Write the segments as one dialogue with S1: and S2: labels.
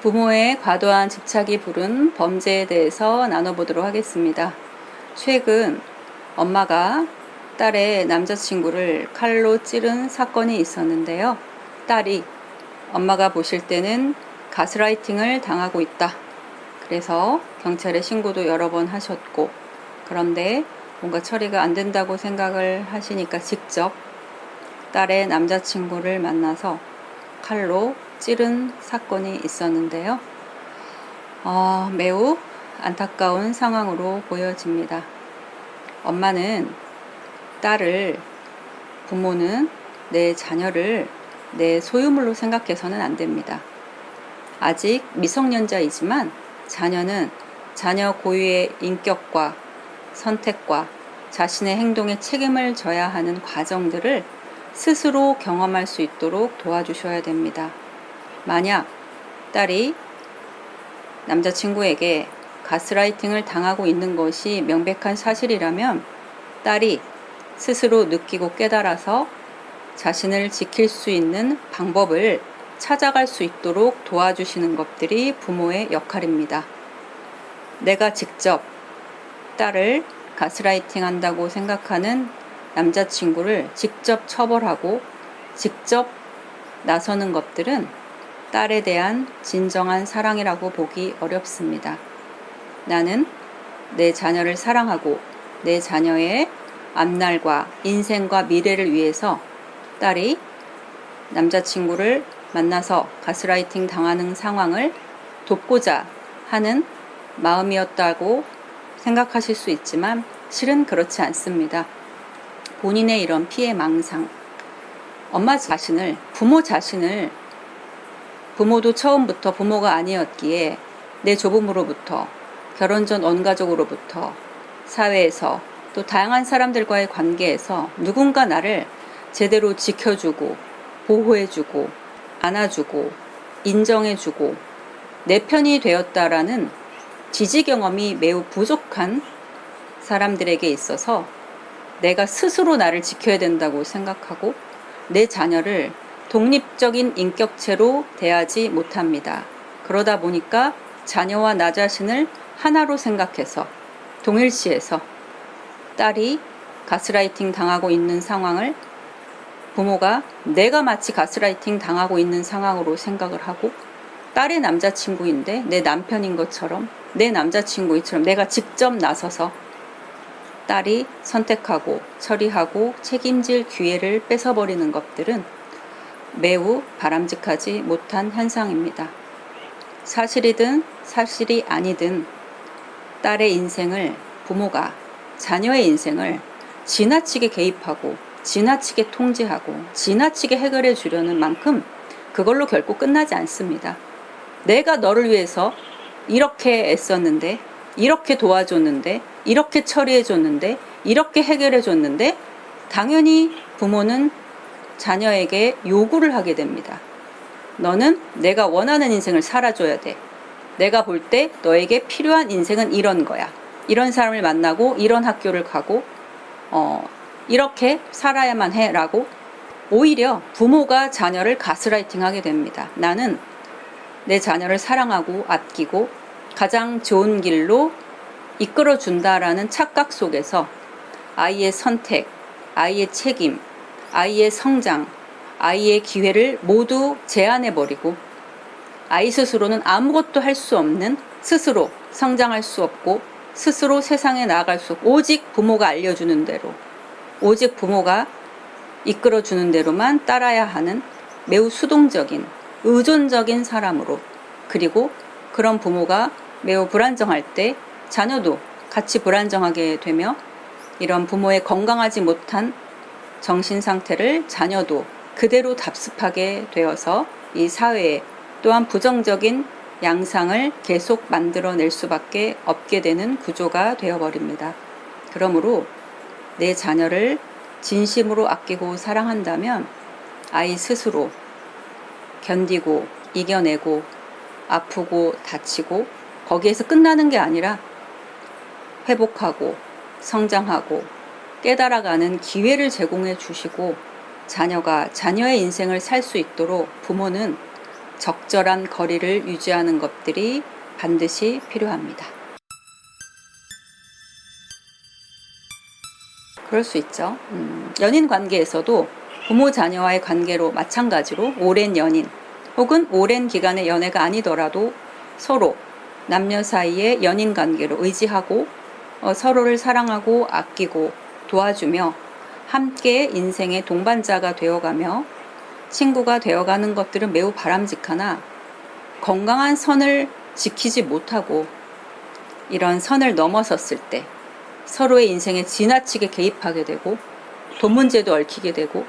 S1: 부모의 과도한 집착이 부른 범죄에 대해서 나눠보도록 하겠습니다. 최근 엄마가 딸의 남자친구를 칼로 찌른 사건이 있었는데요. 딸이 엄마가 보실 때는 가스라이팅을 당하고 있다. 그래서 경찰에 신고도 여러 번 하셨고, 그런데 뭔가 처리가 안 된다고 생각을 하시니까 직접 딸의 남자친구를 만나서 칼로 찌른 사건이 있었는데요. 어, 매우 안타까운 상황으로 보여집니다. 엄마는 딸을, 부모는 내 자녀를 내 소유물로 생각해서는 안 됩니다. 아직 미성년자이지만 자녀는 자녀 고유의 인격과 선택과 자신의 행동에 책임을 져야 하는 과정들을 스스로 경험할 수 있도록 도와주셔야 됩니다. 만약 딸이 남자친구에게 가스라이팅을 당하고 있는 것이 명백한 사실이라면 딸이 스스로 느끼고 깨달아서 자신을 지킬 수 있는 방법을 찾아갈 수 있도록 도와주시는 것들이 부모의 역할입니다. 내가 직접 딸을 가스라이팅 한다고 생각하는 남자친구를 직접 처벌하고 직접 나서는 것들은 딸에 대한 진정한 사랑이라고 보기 어렵습니다. 나는 내 자녀를 사랑하고 내 자녀의 앞날과 인생과 미래를 위해서 딸이 남자친구를 만나서 가스라이팅 당하는 상황을 돕고자 하는 마음이었다고 생각하실 수 있지만 실은 그렇지 않습니다. 본인의 이런 피해 망상, 엄마 자신을, 부모 자신을 부모도 처음부터 부모가 아니었기에 내 조부모로부터 결혼 전 원가족으로부터 사회에서 또 다양한 사람들과의 관계에서 누군가 나를 제대로 지켜주고 보호해주고 안아주고 인정해주고 내 편이 되었다라는 지지 경험이 매우 부족한 사람들에게 있어서 내가 스스로 나를 지켜야 된다고 생각하고 내 자녀를 독립적인 인격체로 대하지 못합니다. 그러다 보니까 자녀와 나 자신을 하나로 생각해서 동일시해서 딸이 가스라이팅 당하고 있는 상황을 부모가 내가 마치 가스라이팅 당하고 있는 상황으로 생각을 하고 딸의 남자친구인데 내 남편인 것처럼 내 남자친구처럼 내가 직접 나서서 딸이 선택하고 처리하고 책임질 기회를 뺏어버리는 것들은 매우 바람직하지 못한 현상입니다. 사실이든 사실이 아니든 딸의 인생을 부모가 자녀의 인생을 지나치게 개입하고 지나치게 통제하고 지나치게 해결해 주려는 만큼 그걸로 결코 끝나지 않습니다. 내가 너를 위해서 이렇게 애썼는데, 이렇게 도와줬는데, 이렇게 처리해줬는데, 이렇게 해결해줬는데, 당연히 부모는 자녀에게 요구를 하게 됩니다. 너는 내가 원하는 인생을 살아줘야 돼. 내가 볼 때 너에게 필요한 인생은 이런 거야. 이런 사람을 만나고, 이런 학교를 가고, 어, 이렇게 살아야만 해. 라고 오히려 부모가 자녀를 가스라이팅 하게 됩니다. 나는 내 자녀를 사랑하고 아끼고 가장 좋은 길로 이끌어 준다라는 착각 속에서 아이의 선택, 아이의 책임, 아이의 성장, 아이의 기회를 모두 제한해 버리고 아이 스스로는 아무것도 할 수 없는 스스로 성장할 수 없고 스스로 세상에 나아갈 수 없고 오직 부모가 알려주는 대로 오직 부모가 이끌어 주는 대로만 따라야 하는 매우 수동적인 의존적인 사람으로 그리고 그런 부모가 매우 불안정할 때 자녀도 같이 불안정하게 되며 이런 부모의 건강하지 못한 정신 상태를 자녀도 그대로 답습하게 되어서 이 사회에 또한 부정적인 양상을 계속 만들어낼 수밖에 없게 되는 구조가 되어버립니다. 그러므로 내 자녀를 진심으로 아끼고 사랑한다면 아이 스스로 견디고 이겨내고 아프고 다치고 거기에서 끝나는 게 아니라 회복하고 성장하고 깨달아가는 기회를 제공해 주시고 자녀가 자녀의 인생을 살 수 있도록 부모는 적절한 거리를 유지하는 것들이 반드시 필요합니다. 그럴 수 있죠. 음, 연인 관계에서도 부모 자녀와의 관계로 마찬가지로 오랜 연인 혹은 오랜 기간의 연애가 아니더라도 서로 남녀 사이의 연인 관계로 의지하고 어, 서로를 사랑하고 아끼고 도와주며 함께 인생의 동반자가 되어가며 친구가 되어가는 것들은 매우 바람직하나 건강한 선을 지키지 못하고 이런 선을 넘어섰을 때 서로의 인생에 지나치게 개입하게 되고 돈 문제도 얽히게 되고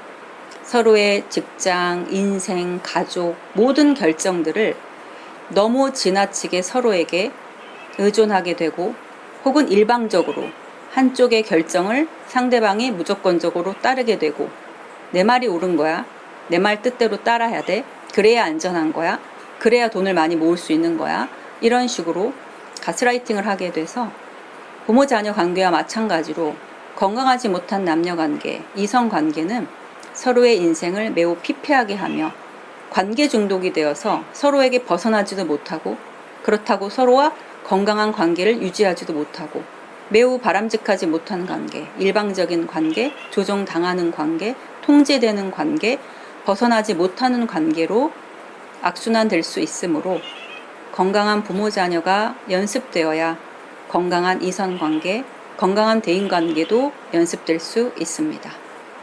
S1: 서로의 직장, 인생, 가족 모든 결정들을 너무 지나치게 서로에게 의존하게 되고 혹은 일방적으로 한쪽의 결정을 상대방이 무조건적으로 따르게 되고 내 말이 옳은 거야. 내 말 뜻대로 따라야 돼. 그래야 안전한 거야. 그래야 돈을 많이 모을 수 있는 거야. 이런 식으로 가스라이팅을 하게 돼서 부모 자녀 관계와 마찬가지로 건강하지 못한 남녀 관계, 이성 관계는 서로의 인생을 매우 피폐하게 하며 관계 중독이 되어서 서로에게 벗어나지도 못하고 그렇다고 서로와 건강한 관계를 유지하지도 못하고 매우 바람직하지 못한 관계, 일방적인 관계, 조종당하는 관계, 통제되는 관계, 벗어나지 못하는 관계로 악순환될 수 있으므로 건강한 부모 자녀가 연습되어야 건강한 이성 관계, 건강한 대인 관계도 연습될 수 있습니다.